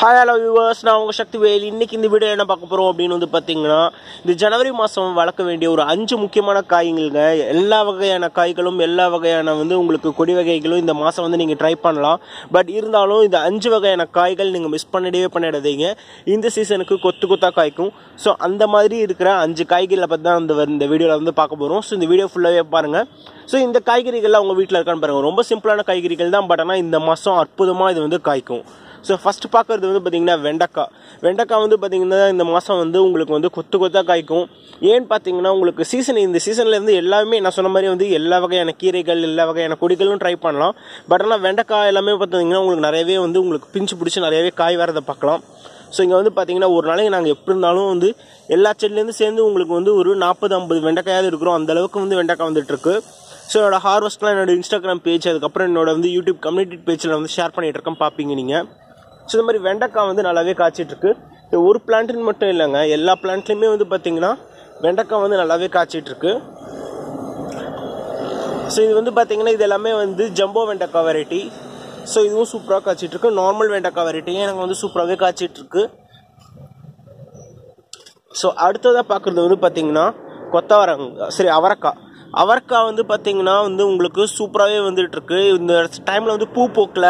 Hi hello viewers நான் உங்கள் சக்தி வேல். இன்றைக்கி இந்த வீடியோ என்ன பார்க்க போகிறோம் அப்படின்னு வந்து பார்த்தீங்கன்னா இந்த ஜனவரி மாதம் வளர்க்க வேண்டிய ஒரு அஞ்சு முக்கியமான காய்களுங்க எல்லா வகையான காய்களும் எல்லா வகையான வந்து உங்களுக்கு கொடி வகைகளும் இந்த மாதம் வந்து நீங்கள் ட்ரை பண்ணலாம். பட் இருந்தாலும் இந்த அஞ்சு வகையான காய்கள் நீங்கள் மிஸ் பண்ணிடவே பண்ணிடாதீங்க இந்த சீசனுக்கு கொத்து கொத்தாக காய்க்கும். ஸோ அந்த மாதிரி இருக்கிற அஞ்சு காய்கறிகளை பற்றி தான் அந்த இந்த வீடியோவில் வந்து பார்க்க போகிறோம் ஸோ இந்த வீடியோ ஃபுல்லாகவே பாருங்கள் ஸோ இந்த காய்கறிகள்லாம் உங்கள் வீட்டில் இருக்கான்னு பாருங்கள் ரொம்ப சிம்பிளான காய்கறிகள் தான். பட் ஆனால் இந்த மாதம் அற்புதமாக இது வந்து காய்க்கும். ஸோ ஃபஸ்ட்டு பார்க்குறது வந்து பார்த்தீங்கன்னா வெண்டைக்காய். வெண்டைக்காய் வந்து பார்த்தீங்கன்னா இந்த மாதம் வந்து உங்களுக்கு வந்து கொத்து கொத்தாக காய்க்கும். ஏன்னு பார்த்தீங்கன்னா உங்களுக்கு சீசன் இந்த சீசனில் இருந்து எல்லாமே நான் சொன்ன மாதிரி வந்து எல்லா வகையான கீரைகள் எல்லா வகையான கொடிகளும் ட்ரை பண்ணலாம். பட் ஆனால் வெண்டைக்காய் எல்லாமே பார்த்திங்கன்னா உங்களுக்கு நிறையவே வந்து உங்களுக்கு பிஞ்சு பிடிச்சி நிறையவே காய் வரதை பார்க்கலாம். ஸோ இங்கே வந்து பார்த்தீங்கன்னா ஒரு நாளைக்கு நாங்கள் எப்படி இருந்தாலும் வந்து எல்லா செடிலேருந்து சேர்ந்து உங்களுக்கு வந்து ஒரு நாற்பது ஐம்பது வெண்டைக்காயாவது இருக்கிறோம். அந்த அளவுக்கு வந்து வெண்டைக்காய் வந்துட்டுருக்கு ஸோ என்னோட ஹார்வெஸ்ட்லாம் என்னோட இன்ஸ்டாகிராம் பேஜ் அதுக்கப்புறம் என்னோட வந்து யூடியூப் கம்யூனிட்டி பேஜில் வந்து ஷேர் பண்ணிகிட்டு இருக்கேன். பார்ப்பீங்க நீங்கள் ஸோ இந்த மாதிரி வெண்டைக்காய் வந்து நல்லாவே காய்ச்சிட்ருக்கு. இது ஒரு பிளான்ட்னு மட்டும் இல்லைங்க. எல்லா பிளான்ட்லேயுமே வந்து பார்த்திங்கன்னா வெண்டைக்காய் வந்து நல்லாவே காய்ச்சிட்ருக்கு. ஸோ இது வந்து பார்த்திங்கன்னா இது எல்லாமே வந்து ஜம்போ வெண்டைக்காய் வெரைட்டி ஸோ இதுவும் சூப்பராக காய்ச்சிட்ருக்கு. நார்மல் வெண்டைக்காய் வெரைட்டியும் எனக்கு வந்து சூப்பராகவே காய்ச்சிட்ருக்கு. ஸோ அடுத்ததாக பார்க்குறது வந்து பார்த்திங்கன்னா கொத்தவரங்க சரி அவரைக்காய். அவரைக்காய் வந்து பார்த்திங்கன்னா வந்து உங்களுக்கு சூப்பராகவே வந்துட்டுருக்கு இந்த டைமில் வந்து பூ போக்கல.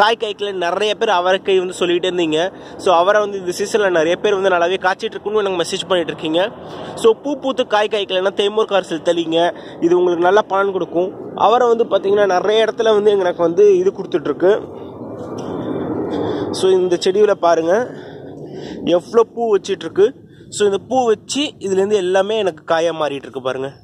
காய் காய்க்கல நிறைய பேர் அவரைக்காய் வந்து சொல்லிகிட்டே இருந்தீங்க. ஸோ அவரை வந்து இந்த சீசனில் நிறைய பேர் வந்து நல்லாவே காய்ச்சிட்டு இருக்குன்னு எனக்கு மெசேஜ் பண்ணிட்டு இருக்கீங்க ஸோ பூ பூத்து காய் காய்க்கலைன்னா தேமூர் கார்சல் தெளிங்க. இது உங்களுக்கு நல்லா பலன் கொடுக்கும். அவரை வந்து பார்த்தீங்கன்னா நிறைய இடத்துல வந்து எனக்கு வந்து இது கொடுத்துட்ருக்கு. ஸோ இந்த செடியில் பாருங்கள் எவ்வளோ பூ வச்சிட்ருக்கு. ஸோ இந்த பூ வச்சு இதுலேருந்து எல்லாமே எனக்கு காயாக மாறிட்டுருக்கு பாருங்கள்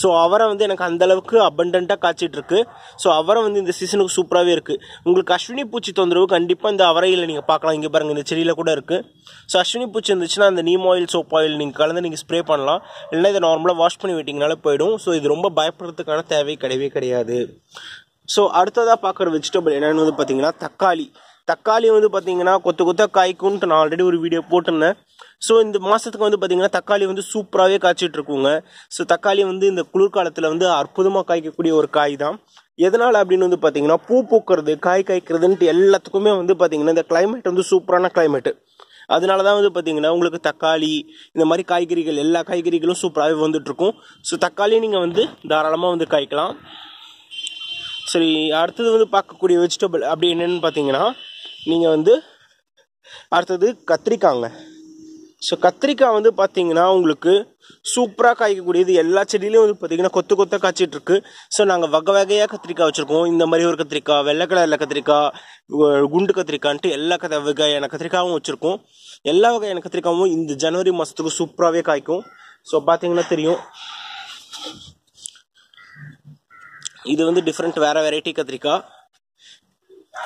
ஸோ அவரை வந்து எனக்கு அந்த அளவுக்கு அபண்டண்ட்டாக காய்ச்சிட்டு இருக்கு ஸோ அவரை வந்து இந்த சீசனுக்கு சூப்பராகவே இருக்குது உங்களுக்கு அஸ்வினி பூச்சி தொந்தரவு கண்டிப்பாக இந்த அவரையில் நீங்கள் பார்க்கலாம். இங்கே பாருங்கள் இந்த செடியில் கூட இருக்குது ஸோ அஸ்வினி பூச்சி இருந்துச்சுன்னா அந்த நீம் ஆயில் சோப் ஆயில் நீங்கள் கலந்து நீங்கள் ஸ்ப்ரே பண்ணலாம். இல்லைன்னா இதை நார்மலாக வாஷ் பண்ணி விட்டிங்கனால போயிடும். ஸோ இது ரொம்ப பயப்படுறதுக்கான தேவை கிடையவே கிடையாது. ஸோ அடுத்ததாக பார்க்குற வெஜிடபிள் என்னென்னு வந்து பார்த்தீங்கன்னா தக்காளி. தக்காளி வந்து பார்த்தீங்கன்னா கொத்து கொத்த காய்க்குன்ட்டு நான் ஆல்ரெடி ஒரு வீடியோ போட்டிருந்தேன். ஸோ இந்த மாதத்துக்கு வந்து பார்த்திங்கன்னா தக்காளி வந்து சூப்பராகவே காய்ச்சிட்டு இருக்குங்க ஸோ தக்காளி வந்து இந்த குளிர்காலத்தில் வந்து அற்புதமாக காய்க்கக்கூடிய ஒரு காய் தான் எதனால் அப்படின்னு வந்து பார்த்தீங்கன்னா பூ பூக்கிறது காய் காய்க்கிறதுன்ட்டு எல்லாத்துக்குமே வந்து பார்த்திங்கன்னா இந்த கிளைமேட் வந்து சூப்பரான கிளைமேட்டு அதனால தான் வந்து பார்த்தீங்கன்னா உங்களுக்கு தக்காளி இந்த மாதிரி காய்கறிகள் எல்லா காய்கறிகளும் சூப்பராகவே வந்துட்டுருக்கும் ஸோ தக்காளி நீங்கள் வந்து தாராளமாக வந்து காய்க்கலாம். சரி அடுத்தது வந்து பார்க்கக்கூடிய வெஜிடபிள் அப்படி என்னென்னு பார்த்தீங்கன்னா நீங்கள் வந்து அடுத்தது கத்திரிக்காங்க. ஸோ கத்திரிக்காய் வந்து பார்த்தீங்கன்னா உங்களுக்கு சூப்பராக காய்க்கக்கூடியது. எல்லா செடியிலையும் வந்து பார்த்தீங்கன்னா கொத்து கொத்த காய்ச்சிட்டு இருக்கு ஸோ நாங்கள் வகை வகையாக கத்திரிக்காய் வச்சுருக்கோம். இந்த மாதிரி ஒரு கத்திரிக்காய் வெள்ளை கலரில் கத்திரிக்காய் குண்டு கத்திரிக்காய்ன்ட்டு எல்லா கத வகையான கத்திரிக்காயும் வச்சுருக்கோம். எல்லா வகையான கத்திரிக்காயும் இந்த ஜனவரி மாதத்துக்கு சூப்பராகவே காய்க்கும். ஸோ பார்த்தீங்கன்னா தெரியும். இது வந்து டிஃப்ரெண்ட் வேறு வெரைட்டி கத்திரிக்காய்.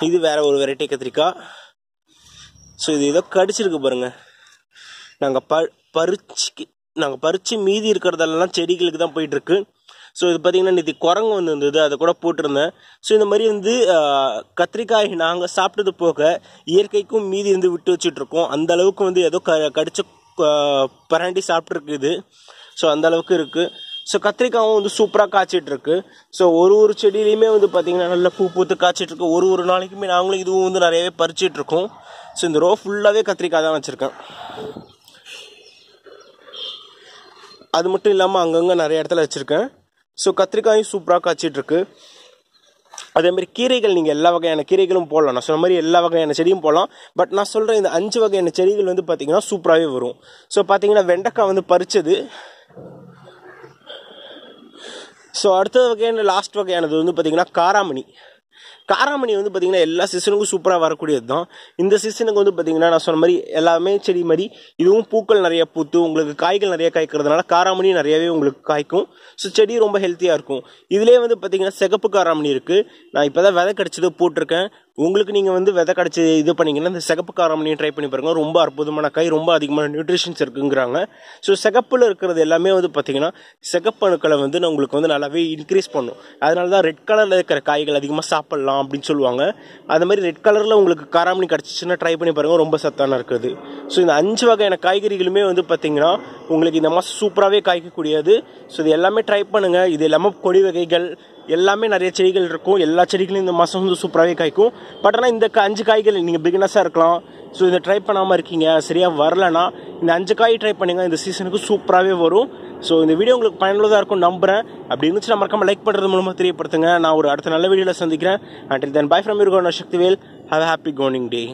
இது வேறு ஒரு வெரைட்டி கத்திரிக்காய். ஸோ இது ஏதோ கடிச்சிருக்கு பாருங்கள் நாங்கள் ப பறிச்சு நாங்கள் பறித்து மீதி இருக்கிறதெல்லாம் செடிகளுக்கு தான் போயிட்டுருக்கு. ஸோ இது பார்த்தீங்கன்னா நேற்று குரங்கு வந்து இருந்தது அதை கூட போட்டிருந்தேன். ஸோ இந்த மாதிரி வந்து கத்திரிக்காய் நாங்கள் சாப்பிட்டது போக இயற்கைக்கும் மீதி வந்து விட்டு வச்சுட்ருக்கோம் அந்த அளவுக்கு வந்து ஏதோ க கடிச்ச ஆஹ், பரண்டி சாப்பிட்ருக்குது ஸோ அந்த அளவுக்கு இருக்குது ஸோ கத்திரிக்காயும் வந்து சூப்பராக காய்ச்சிட்ருக்கு ஸோ ஒரு ஒரு செடியிலையுமே வந்து பார்த்திங்கன்னா நல்லா பூ பூத்து காய்ச்சிட்ருக்கு ஒரு ஒரு நாளைக்குமே நாங்களும் இதுவும் வந்து நிறையவே பறிச்சிட்ருக்கோம் ஸோ இந்த ரோ ஃபுல்லாகவே கத்திரிக்காய் தான் வச்சுருக்கேன். அது மட்டும் இல்லாமல் அங்கங்கே நிறைய இடத்துல வச்சுருக்கேன். ஸோ கத்திரிக்காயும் சூப்பராக காய்ச்சிட்டு அதேமாதிரி அதே மாதிரி கீரைகள் நீங்கள் எல்லா வகையான கீரைகளும் போடலாம். நான் சொன்ன மாதிரி எல்லா வகையான செடியும் போடலாம். பட் நான் சொல்கிற இந்த அஞ்சு வகையான செடிகள் வந்து பார்த்திங்கன்னா சூப்பராகவே வரும். ஸோ பார்த்தீங்கன்னா வெண்டைக்காய் வந்து பறிச்சது. ஸோ அடுத்த வகையான லாஸ்ட் வகையானது வந்து பார்த்தீங்கன்னா காராமணி. காராமணி வந்து பார்த்திங்கன்னா எல்லா சீசனுக்கும் சூப்பராக வரக்கூடியது தான் இந்த சீசனுக்கு வந்து பார்த்திங்கன்னா நான் சொன்ன மாதிரி எல்லாமே செடி மாதிரி இதுவும் பூக்கள் நிறைய பூத்து உங்களுக்கு காய்கள் நிறைய காய்க்கிறதுனால காராமணி நிறையவே உங்களுக்கு காய்க்கும். ஸோ செடி ரொம்ப ஹெல்த்தியாக இருக்கும். இதுலேயே வந்து பார்த்திங்கன்னா சிகப்பு காராமணி இருக்குது நான் இப்போ தான் விதை கிடச்சது போட்டிருக்கேன். உங்களுக்கு நீங்கள் வந்து விதை கிடச்சி இது பண்ணிங்கன்னா இந்த சிகப்பு காராமணியும் ட்ரை பண்ணி பாருங்கள் ரொம்ப அற்புதமான காய் ரொம்ப அதிகமான நியூட்ரிஷன்ஸ் இருக்குங்கிறாங்க. ஸோ சிகப்பில் இருக்கிறது எல்லாமே வந்து பார்த்திங்கன்னா சிகப்பணுக்களை வந்து நான் உங்களுக்கு வந்து நல்லாவே இன்க்ரீஸ் பண்ணும். அதனால தான் ரெட் கலரில் இருக்கிற காய்கள் அதிகமாக சாப்பிட்லாம் அப்படின்னு சொல்லுவாங்க. அது மாதிரி ரெட் கலரில் உங்களுக்கு காராமணி கிடச்சிச்சின்னா ட்ரை பண்ணி பாருங்கள் ரொம்ப சத்தான இருக்குது. ஸோ இந்த அஞ்சு வகையான காய்கறிகளுமே வந்து பார்த்திங்கன்னா உங்களுக்கு இந்த மாதம் சூப்பராகவே காய்க்கக்கூடியது. ஸோ இது எல்லாமே ட்ரை பண்ணுங்கள் இது எல்லாமே கொடி வகைகள் எல்லாமே நிறைய செடிகள் இருக்கும். எல்லா செடிகளும் இந்த மாதம் வந்து சூப்பராகவே காய்க்கும். பட் ஆனால் இந்த அஞ்சு காய்கள் நீங்கள் பிகினஸாக இருக்கலாம். ஸோ இதை ட்ரை பண்ணாமல் இருக்கீங்க. சரியாக வரலனா இந்த அஞ்சு காய் ட்ரை பண்ணுங்கள் இந்த சீசனுக்கு சூப்பராகவே வரும். ஸோ இந்த வீடியோ உங்களுக்கு பயனுள்ளதாக இருக்கும் நம்புகிறேன் அப்படி இருந்துச்சுன்னா மறக்காமல் லைக் பண்ணுறது மூலமாக தெரியப்படுத்துங்க. நான் ஒரு அடுத்த நல்ல வீடியோவில் சந்திக்கிறேன். And then bye from your Sakthivel have happy coming day